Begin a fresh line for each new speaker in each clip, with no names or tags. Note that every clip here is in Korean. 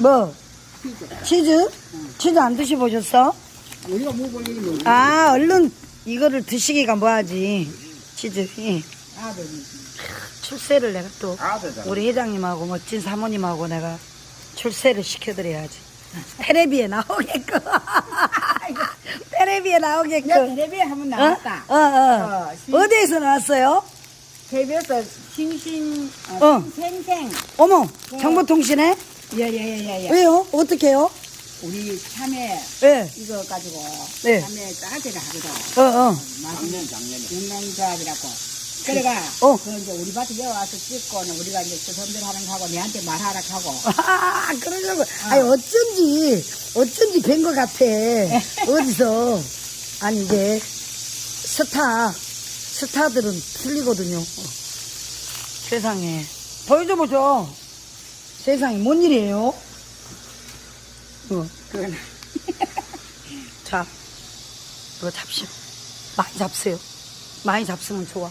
뭐?
치즈.
치즈? 치즈 안 드셔보셨어?
우리가 일이 뭐
아, 얼른 이거를 드시기가 뭐하지. 치즈. 예.
아들.
출세를 내가 또
아들다.
우리 회장님하고 멋진 사모님하고 내가 출세를 시켜드려야지. 테레비에 나오게끔. 테레비에 나오게끔.
텔레비에 한번
어?
나왔다.
어, 어.
어, 신-
어디에서 나왔어요?
KBS 신신
어.
어. 생생.
어머, 정보통신에?
예예예예.
왜요? 어떻게 해요?
우리 참외
예.
이거 가지고
네.
참외 짜게를 하거든.
어, 어.
작년 작년에. 영양조합이라고. 그래가
어.
그 이제 우리 밭에 여기 와서 찍고는 우리가 이제 수선들 하는 거 하고 내한테 말하라 하고.
아, 그러려고. 아니, 어쩐지, 어쩐지 뵌 것 같아. 어디서. 아니, 이게, 스타, 스타들은 틀리거든요. 어. 세상에. 보여줘 보죠. 세상에, 뭔 일이에요? 어,
그건
자, 이거 잡시오. 많이 잡으세요. 많이 잡수면 좋아.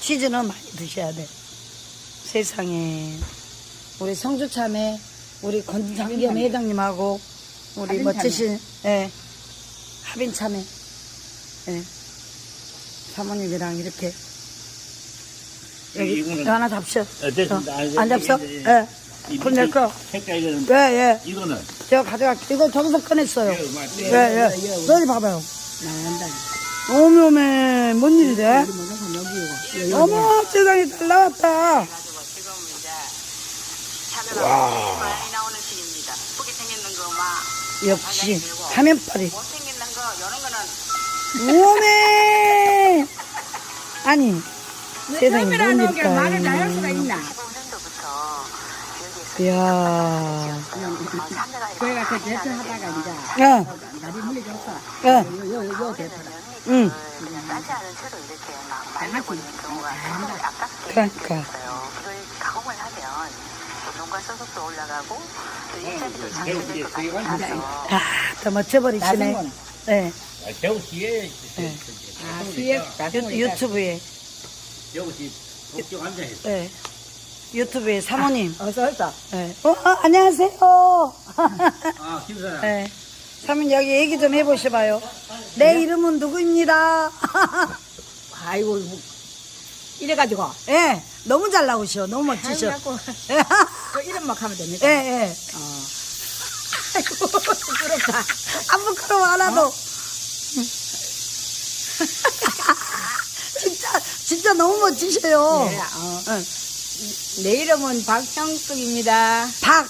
치즈는 많이 드셔야 돼. 세상에. 우리 성주참에 우리 권장겸. 회장님하고 우리. 멋지신 예, 합인참에 예, 사모님이랑 이렇게 여기
이거는-
이거 하나 잡셔.
어, 됐습니다.
어,
아,
안 잡셔? 예. 낼.
색깔 이거는
예, 예.
이거는
제가 가져갈게. 이거 저기서 꺼냈어요.
예, 맞지?
예, 예. 여기 봐봐요. 뭔?
우리 먼저 가 여기 이거.
어머, 세상에 잘 나왔다.
막
역시, 화면빨이. 어메! 아니, 세상에
카메라
뭔
나오게 말을 다할
일일까.
음.
수가 있나?
15년도부터 여기에서
이야.
저희가 그 대표 하다가 이제 요요요 대표다.
응.
그냥 싸지 않은 채로 이렇게 막
양아치.
말려버리는 경우가 상당히 아깝게
그러니까.
있어요. 그걸 가공을 하면 또 농가 소득도 올라가고 또 일자리도 장려될 것
되게
같아서
아, 더 멋져버리시네.
나중은
네,
아,
아 수액 나중은
유, 유튜브에,
대우시 복종 앉아 있어.
네. 유튜브에 사모님.
어서 어서.
네. 어, 어, 안녕하세요.
아, 김사장.
네. 사모님 여기 얘기 좀 해보셔봐요. 내 이름은 누구입니다.
아이고 뭐, 이래가지고
예, 너무 잘 나오셔. 너무 멋지셔.
아이고,
예,
그 이름만 하면 됩니까?
예.
어. 아이고 부끄럽다.
안 부끄러워, 하나도. 진짜, 진짜 너무 멋지셔요.
네, 어.
응.
내 이름은 박형숙입니다.
박,